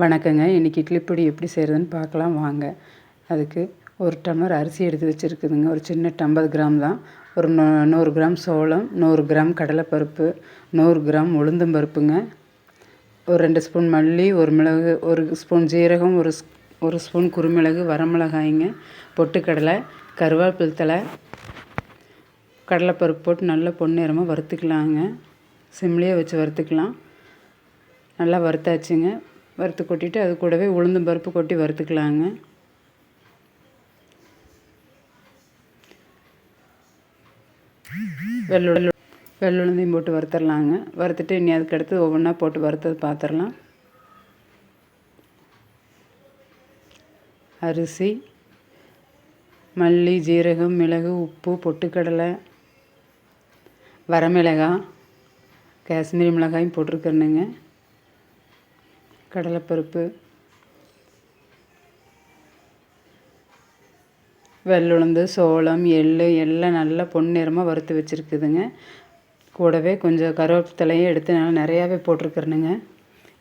வணக்கங்க. இன்றைக்கி இட்லி பொடி எப்படி செய்கிறதுன்னு பார்க்கலாம். வாங்க. அதுக்கு ஒரு டம்ளர் அரிசி எடுத்து வச்சுருக்குதுங்க. ஒரு சின்ன ஐம்பது கிராம் தான். ஒரு நூ நூறு கிராம் சோளம் நூறு கிராம் கடலைப்பருப்பு நூறு கிராம் உளுந்தம் பருப்புங்க. ஒரு ரெண்டு ஸ்பூன் மல்லி ஒரு மிளகு ஒரு ஸ்பூன் ஜீரகம் ஒரு ஒரு ஸ்பூன் குருமிளகு வரமிளகாய்ங்க பொட்டுக்கடலை கருவேப்பில் தலை கடலைப்பருப்பு போட்டு நல்லா பொன்னிறமாக வறுத்துக்கலாங்க. சிம்லேயே வச்சு வறுத்துக்கலாம். நல்லா வறுத்தாச்சுங்க. வறுத்து கொட்டிட்டு அது கூடவே உளுந்தம் பருப்பு கொட்டி வறுத்துக்கலாங்க. வெள்ளுள்ள வெள்ளுளுந்தையும் போட்டு வறுத்துடலாங்க வறுத்துட்டு இனி அதுக்கு அடுத்து ஒவ்வொன்றா போட்டு வறுத்தது பார்த்துடலாம் அரிசி மல்லி ஜீரகம் மிளகு உப்பு பொட்டுக்கடலை வரமிளகாய் காஷ்மீரி மிளகாயும் போட்டிருக்கேனுங்க கடலைப்பருப்பு வெள்ளுளுந்து சோளம் எள் எல்லாம் நல்லா பொன்னிறமாக வறுத்து வச்சுருக்குதுங்க. கூடவே கொஞ்சம் கருவேப்பிலையும் எடுத்து நல்லா நிறையாவே போட்டிருக்கிறேனுங்க.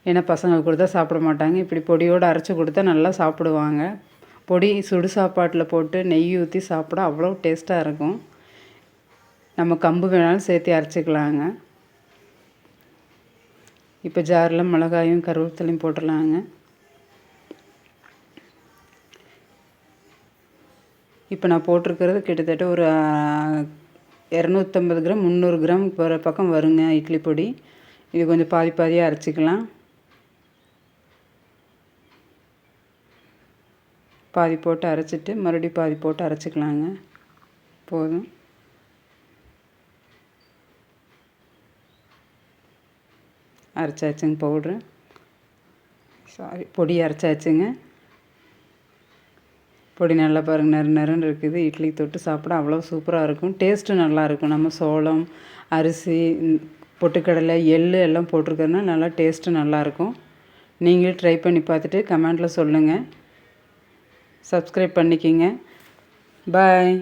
ஏன்னா பசங்க கொடுத்தா சாப்பிட மாட்டாங்க. இப்படி பொடியோடு அரைச்சி கொடுத்தா நல்லா சாப்பிடுவாங்க. பொடி சுடு சாப்பாட்டில் போட்டு நெய் ஊற்றி சாப்பிட அவ்வளோ டேஸ்ட்டாக இருக்கும். நம்ம கம்பு வேணாலும் சேர்த்து அரைச்சிக்கலாங்க. இப்போ ஜாரில் மிளகாயும் கருவேப்பிலையும் போட்டுடலாங்க. இப்போ நான் போட்டிருக்கிறது கிட்டத்தட்ட ஒரு இரநூத்தம்பது கிராம் முந்நூறு கிராம் போகிற பக்கம் வருங்க இட்லி பொடி. இது கொஞ்சம் பாதி பாதியாக அரைச்சிக்கலாம். பாதி போட்டு அரைச்சிட்டு மறுபடியும் பாதி போட்டு அரைச்சிக்கலாங்க. போதும். அரைச்சாச்சுங்க பவுட்ரு சாரி பொடி அரைச்சாச்சுங்க. பொடி நல்லா பாருங்கள் நறு நறுன்னு இருக்குது. இட்லி தொட்டு சாப்பிட அவ்வளோ சூப்பராக இருக்கும். டேஸ்ட்டு நல்லாயிருக்கும் நம்ம சோளம் அரிசி பொட்டுக்கடலை எள் எல்லாம் போட்டிருக்கறதுனா நல்லா டேஸ்ட்டு நல்லாயிருக்கும் நீங்களும் ட்ரை பண்ணி பார்த்துட்டு கமெண்டில் சொல்லுங்கள் சப்ஸ்கிரைப் பண்ணிக்கிங்க. பாய்